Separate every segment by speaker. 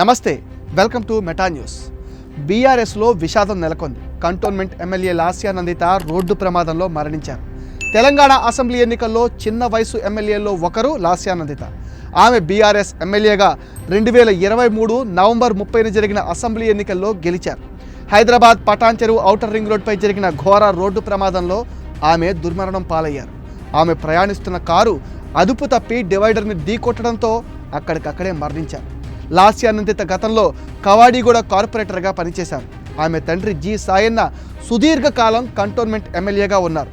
Speaker 1: నమస్తే welcome to meta news. బీఆర్ఎస్లో విషాదం నెలకొంది. కంటోన్మెంట్ ఎమ్మెల్యే లాస్యానందిత రోడ్డు ప్రమాదంలో మరణించారు. తెలంగాణ అసెంబ్లీ ఎన్నికల్లో చిన్న వయసు ఎమ్మెల్యేల్లో ఒకరు లాస్యానందిత ఆమె బీఆర్ఎస్ ఎమ్మెల్యేగా రెండు వేల ఇరవై మూడు నవంబర్ ముప్పైన జరిగిన అసెంబ్లీ ఎన్నికల్లో గెలిచారు. హైదరాబాద్ పటాన్ చెరువు ఔటర్ రింగ్ రోడ్పై జరిగిన ఘోర రోడ్డు ప్రమాదంలో ఆమె దుర్మరణం పాలయ్యారు. ఆమె ప్రయాణిస్తున్న కారు అదుపు తప్పి డివైడర్ని ఢీకొట్టడంతో అక్కడికక్కడే మరణించారు. లాస్యానందిత గతంలో కవాడిగూడ కార్పొరేటర్గా పనిచేశారు. ఆమె తండ్రి జి సాయన్న సుదీర్ఘకాలం కంటోన్మెంట్ ఎమ్మెల్యేగా ఉన్నారు.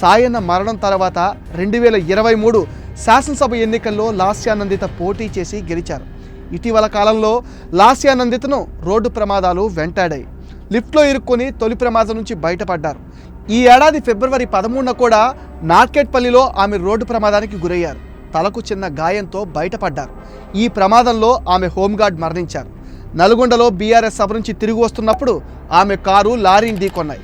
Speaker 1: సాయన్న మరణం తర్వాత రెండు వేల ఇరవై మూడు శాసనసభ ఎన్నికల్లో లాస్యానందిత పోటీ చేసి గెలిచారు. ఇటీవల కాలంలో లాస్యానందితను రోడ్డు ప్రమాదాలు వెంటాడాయి. లిఫ్ట్లో ఇరుక్కొని తొలి ప్రమాదం నుంచి బయటపడ్డారు. ఈ ఏడాది ఫిబ్రవరి పదమూడున కూడా నార్కెట్పల్లిలో ఆమె రోడ్డు ప్రమాదానికి గురయ్యారు. తలకు చిన్న గాయంతో బయటపడ్డారు. ఈ ప్రమాదంలో ఆమె హోంగార్డ్ మరణించారు. నల్గొండలో బీఆర్ఎస్ సభ నుంచి తిరిగి వస్తున్నప్పుడు ఆమె కారు లారీని ఢీకొన్నాయి.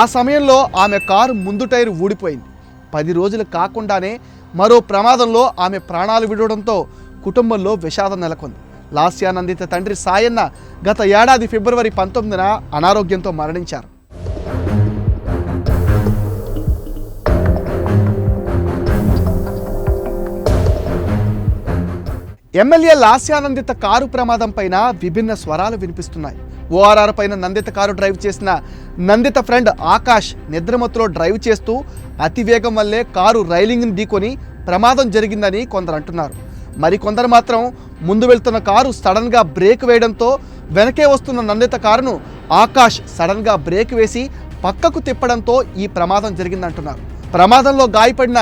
Speaker 1: ఆ సమయంలో ఆమె కారు ముందు టైరు ఊడిపోయింది. పది రోజులు కాకుండానే మరో ప్రమాదంలో ఆమె ప్రాణాలు విడవడంతో కుటుంబంలో విషాదం నెలకొంది. లాస్యానందిత తండ్రి సాయన్న గత ఏడాది ఫిబ్రవరి పంతొమ్మిదిన అనారోగ్యంతో మరణించారు. ఎమ్మెల్యే లాస్యానందిత కారు ప్రమాదం పైన విభిన్న స్వరాలు వినిపిస్తున్నాయి. ఓఆర్ఆర్ పైన నందిత కారు డ్రైవ్ చేసిన నందిత ఫ్రెండ్ ఆకాష్ నిద్రమత్తులో డ్రైవ్ చేస్తూ అతివేగం వల్లే కారు రైలింగ్ని ఢీకొని ప్రమాదం జరిగిందని కొందరు అంటున్నారు. మరికొందరు మాత్రం ముందు వెళ్తున్న కారు సడన్గా బ్రేక్ వేయడంతో వెనకే వస్తున్న నందిత కారును ఆకాష్ సడన్గా బ్రేక్ వేసి పక్కకు తిప్పడంతో ఈ ప్రమాదం జరిగిందంటున్నారు. ప్రమాదంలో గాయపడిన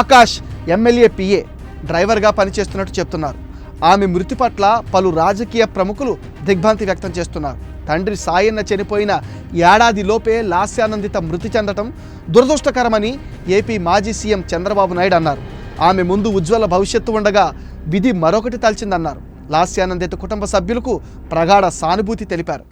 Speaker 1: ఆకాష్ ఎమ్మెల్యే పిఏ డ్రైవర్గా పనిచేస్తున్నట్టు చెప్తున్నారు. ఆమె మృతి పట్ల పలు రాజకీయ ప్రముఖులు దిగ్భ్రాంతి వ్యక్తం చేస్తున్నారు. తండ్రి సాయన్న చనిపోయిన ఏడాదిలోపే లాస్యానందిత మృతి చెందటం దురదృష్టకరమని ఏపీ మాజీ సీఎం చంద్రబాబు నాయుడు అన్నారు. ఆమె ముందు ఉజ్వల భవిష్యత్తు ఉండగా విధి మరొకటి తలిచిందన్నారు. లాస్యానందిత కుటుంబ సభ్యులకు ప్రగాఢ సానుభూతి తెలిపారు.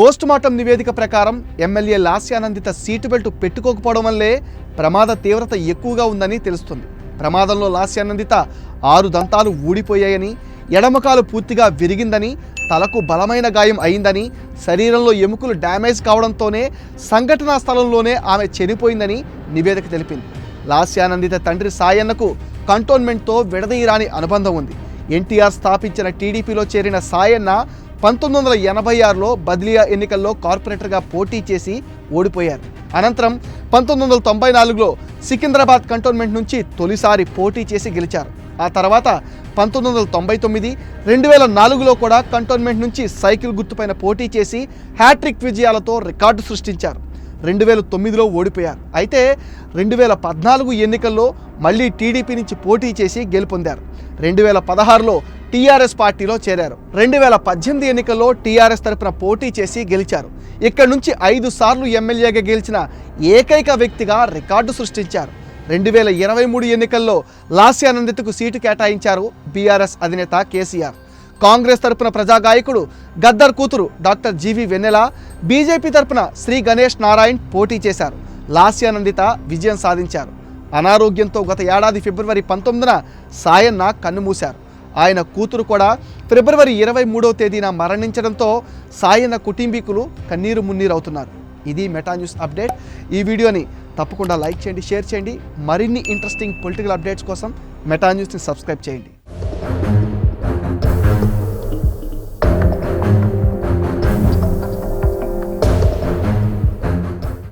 Speaker 1: పోస్టుమార్టం నివేదిక ప్రకారం ఎమ్మెల్యే లాస్యానందిత సీటు బెల్ట్ పెట్టుకోకపోవడం వల్లే ప్రమాద తీవ్రత ఎక్కువగా ఉందని తెలుస్తుంది. ప్రమాదంలో లాస్యానందిత ఆరు దంతాలు ఊడిపోయాయని ఎడమకాలు పూర్తిగా విరిగిందని తలకు బలమైన గాయం అయిందని శరీరంలో ఎముకలు డ్యామేజ్ కావడంతోనే సంఘటనా స్థలంలోనే ఆమె చనిపోయిందని నివేదిక తెలిపింది. లాస్యానందిత తండ్రి సాయన్నకు కంటోన్మెంట్తో విడదీయరాని అనుబంధం ఉంది. ఎన్టీఆర్ స్థాపించిన టీడీపీలో చేరిన సాయన్న పంతొమ్మిది వందల ఎనభై ఆరులో బదిలియా ఎన్నికల్లో కార్పొరేటర్గా పోటీ చేసి ఓడిపోయారు. అనంతరం పంతొమ్మిది వందల తొంభై నాలుగులో సికింద్రాబాద్ కంటోన్మెంట్ నుంచి తొలిసారి పోటీ చేసి గెలిచారు. ఆ తర్వాత పంతొమ్మిది వందల తొంభై తొమ్మిది రెండు వేల నాలుగులో కూడా కంటోన్మెంట్ నుంచి సైకిల్ గుర్తుపైన పోటీ చేసి హ్యాట్రిక్ విజయాలతో రికార్డు సృష్టించారు. రెండు వేల తొమ్మిదిలో ఓడిపోయారు. అయితే రెండు వేల పద్నాలుగు ఎన్నికల్లో మళ్ళీ టీడీపీ నుంచి పోటీ చేసి గెలుపొందారు. రెండు వేల పదహారులో టీఆర్ఎస్ పార్టీలో చేరారు. రెండు వేల పద్దెనిమిది ఎన్నికల్లో టీఆర్ఎస్ తరపున పోటీ చేసి గెలిచారు. ఇక్కడ నుంచి ఐదు సార్లు ఎమ్మెల్యేగా గెలిచిన ఏకైక వ్యక్తిగా రికార్డు సృష్టించారు. రెండు వేల ఇరవై మూడు ఎన్నికల్లో లాస్యానందితకు సీటు కేటాయించారు బీఆర్ఎస్ అధినేత కేసీఆర్. కాంగ్రెస్ తరపున ప్రజాగాయకుడు గద్దర్ కూతురు డాక్టర్ జీవి వెన్నెల బీజేపీ తరపున శ్రీ గణేష్ నారాయణ్ పోటీ చేశారు. లాస్యానందిత విజయం సాధించారు. అనారోగ్యంతో గత ఏడాది ఫిబ్రవరి పంతొమ్మిదిన సాయన్న కన్నుమూశారు ఆయన కూతురు కూడా ఫిబ్రవరి ఇరవై మూడవ తేదీన మరణించడంతో సాయన్న కుటుంబీకులు కన్నీరు మున్నీరు అవుతున్నారు ఇది మెటా న్యూస్ అప్డేట్. ఈ వీడియోని తప్పకుండా లైక్ చేయండి షేర్ చేయండి. మరిన్ని ఇంట్రెస్టింగ్ పొలిటికల్ అప్డేట్స్ కోసం మెటా న్యూస్ని సబ్స్క్రైబ్ చేయండి.